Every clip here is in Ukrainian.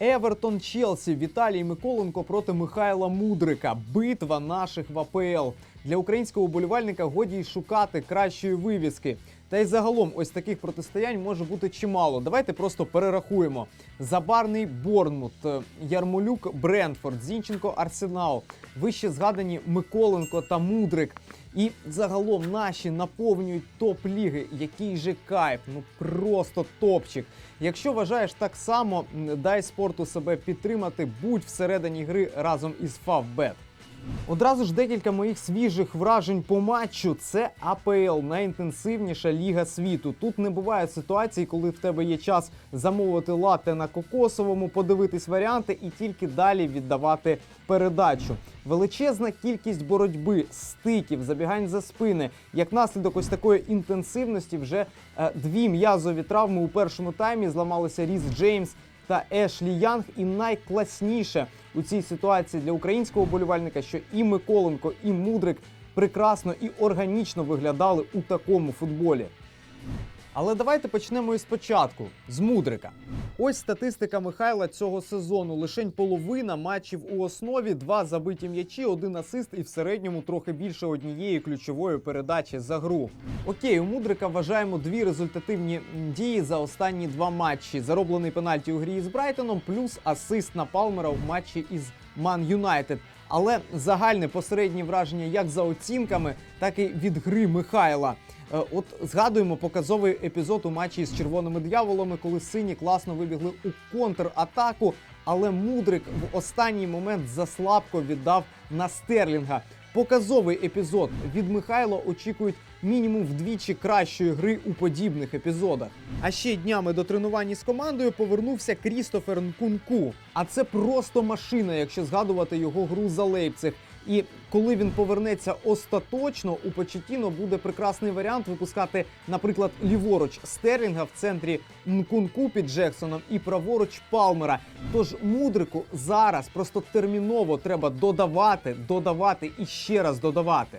Евертон Челсі Віталій Миколенко проти Михайла Мудрика. Битва наших в АПЛ. Для українського болівальника годі й шукати кращої вивіски. Та й загалом ось таких протистоянь може бути чимало. Давайте просто перерахуємо: Забарний Борнмут, е, Ярмолюк Брентфорд, Зінченко Арсенал, вище згадані Миколенко та Мудрик. І загалом наші наповнюють топ-ліги. Який же кайф, ну просто топчик. Якщо вважаєш так само, дай спорту себе підтримати, будь всередині гри разом із Фавбет. Одразу ж декілька моїх свіжих вражень по матчу. Це АПЛ, найінтенсивніша ліга світу. Тут не буває ситуацій, коли в тебе є час замовити латте на кокосовому, подивитись варіанти і тільки далі віддавати передачу. Величезна кількість боротьби, стиків, забігань за спини. Як наслідок ось такої інтенсивності, вже е, дві м'язові травми у першому таймі зламалися Різ Джеймс та Ешлі Янг. І найкласніше у цій ситуації для українського болівальника, що і Миколенко, і Мудрик прекрасно і органічно виглядали у такому футболі. Але давайте почнемо із початку з Мудрика. Ось статистика Михайла цього сезону. Лишень половина матчів у основі, два забиті м'ячі, один асист і в середньому трохи більше однієї ключової передачі за гру. Окей, у Мудрика вважаємо дві результативні дії за останні два матчі: зароблений пенальті у грі із Брайтоном, плюс асист на Палмера в матчі із Ман Юнайтед. Але загальне посереднє враження як за оцінками, так і від гри Михайла. Е, От згадуємо показовий епізод у матчі з червоними дьяволами, коли сині класно вибігли у контратаку, але Мудрик в останній момент заслабко віддав на Стерлінга. Показовий епізод від Михайла очікують мінімум вдвічі кращої гри у подібних епізодах. А ще днями до тренувань з командою повернувся Крістофер Нкунку. А це просто машина, якщо згадувати його гру за Лейпциг. І коли він повернеться остаточно, у Почетіно буде прекрасний варіант випускати, наприклад, ліворуч Стерлінга в центрі Нкунку під Джексоном і праворуч Палмера. Тож мудрику зараз просто терміново треба додавати, додавати і ще раз додавати.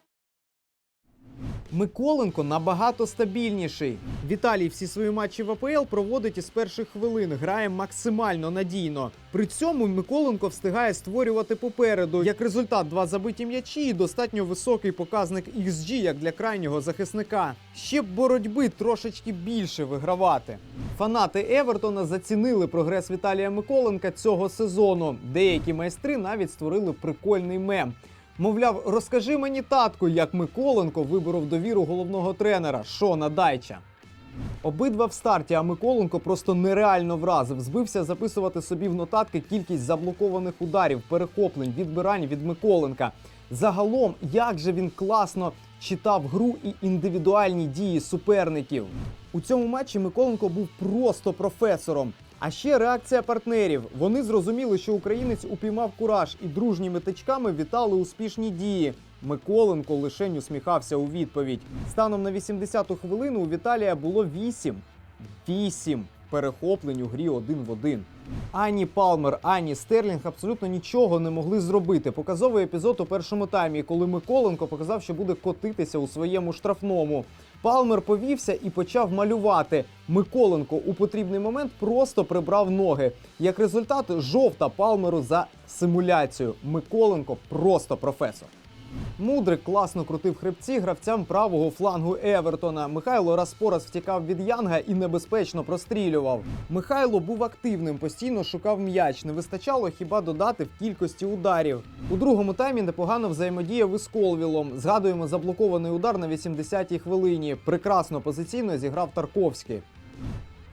Миколенко набагато стабільніший. Віталій всі свої матчі в АПЛ проводить із перших хвилин, грає максимально надійно. При цьому Миколенко встигає створювати попереду. Як результат, два забиті м'ячі і достатньо високий показник XG, як для крайнього захисника. Ще б боротьби трошечки більше вигравати. Фанати Евертона зацінили прогрес Віталія Миколенка цього сезону. Деякі майстри навіть створили прикольний мем. Мовляв, розкажи мені, татку, як Миколенко виборов довіру головного тренера Шона Дайча. Обидва в старті, а Миколенко просто нереально вразив. Збився записувати собі в нотатки кількість заблокованих ударів, перехоплень, відбирань від Миколенка. Загалом, як же він класно читав гру і індивідуальні дії суперників. У цьому матчі Миколенко був просто професором. А ще реакція партнерів. Вони зрозуміли, що українець упіймав кураж і дружніми тичками вітали успішні дії. Миколенко лишень усміхався у відповідь. Станом на 80-ту хвилину у Віталія було 8. 8 перехоплень у грі один в один. Ані Палмер, ані Стерлінг абсолютно нічого не могли зробити. Показовий епізод у першому таймі, коли Миколенко показав, що буде котитися у своєму штрафному. Палмер повівся і почав малювати. Миколенко у потрібний момент просто прибрав ноги. Як результат, жовта Палмеру за симуляцію. Миколенко просто професор. Мудрик класно крутив хребці гравцям правого флангу Евертона. Михайло раз по раз втікав від Янга і небезпечно прострілював. Михайло був активним, постійно шукав м'яч. Не вистачало хіба додати в кількості ударів. У другому таймі непогано взаємодіяв із Колвілом. Згадуємо заблокований удар на 80-й хвилині. Прекрасно позиційно зіграв Тарковський.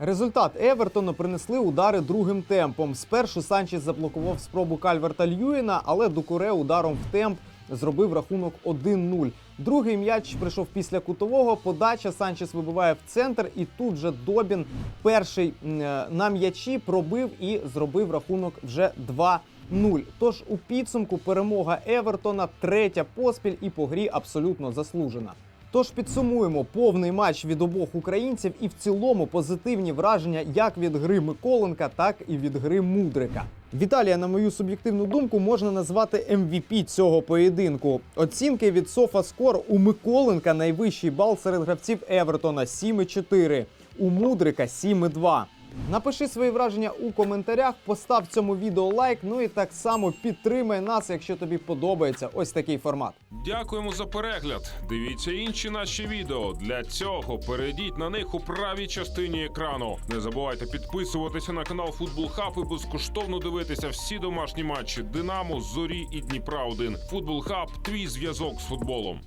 Результат Евертону принесли удари другим темпом. Спершу Санчес заблокував спробу Кальверта Льюіна, але Дукуре ударом в темп зробив рахунок 1-0. Другий м'яч прийшов після кутового. Подача Санчес вибиває в центр, і тут же Добін перший е, на м'ячі пробив і зробив рахунок вже 2-0. Тож у підсумку перемога Евертона третя поспіль і по грі абсолютно заслужена. Тож підсумуємо повний матч від обох українців і в цілому позитивні враження як від гри Миколенка, так і від гри Мудрика. Віталія, на мою суб'єктивну думку, можна назвати MVP цього поєдинку. Оцінки від SofaScore у Миколенка найвищий бал серед гравців Евертона 7,4, у Мудрика 7,2. Напиши свої враження у коментарях, постав цьому відео лайк, ну і так само підтримай нас, якщо тобі подобається ось такий формат. Дякуємо за перегляд. Дивіться інші наші відео. Для цього перейдіть на них у правій частині екрану. Не забувайте підписуватися на канал Футбол Хаб і безкоштовно дивитися всі домашні матчі Динамо, Зорі і Дніпра 1 Футбол Хаб твій зв'язок з футболом.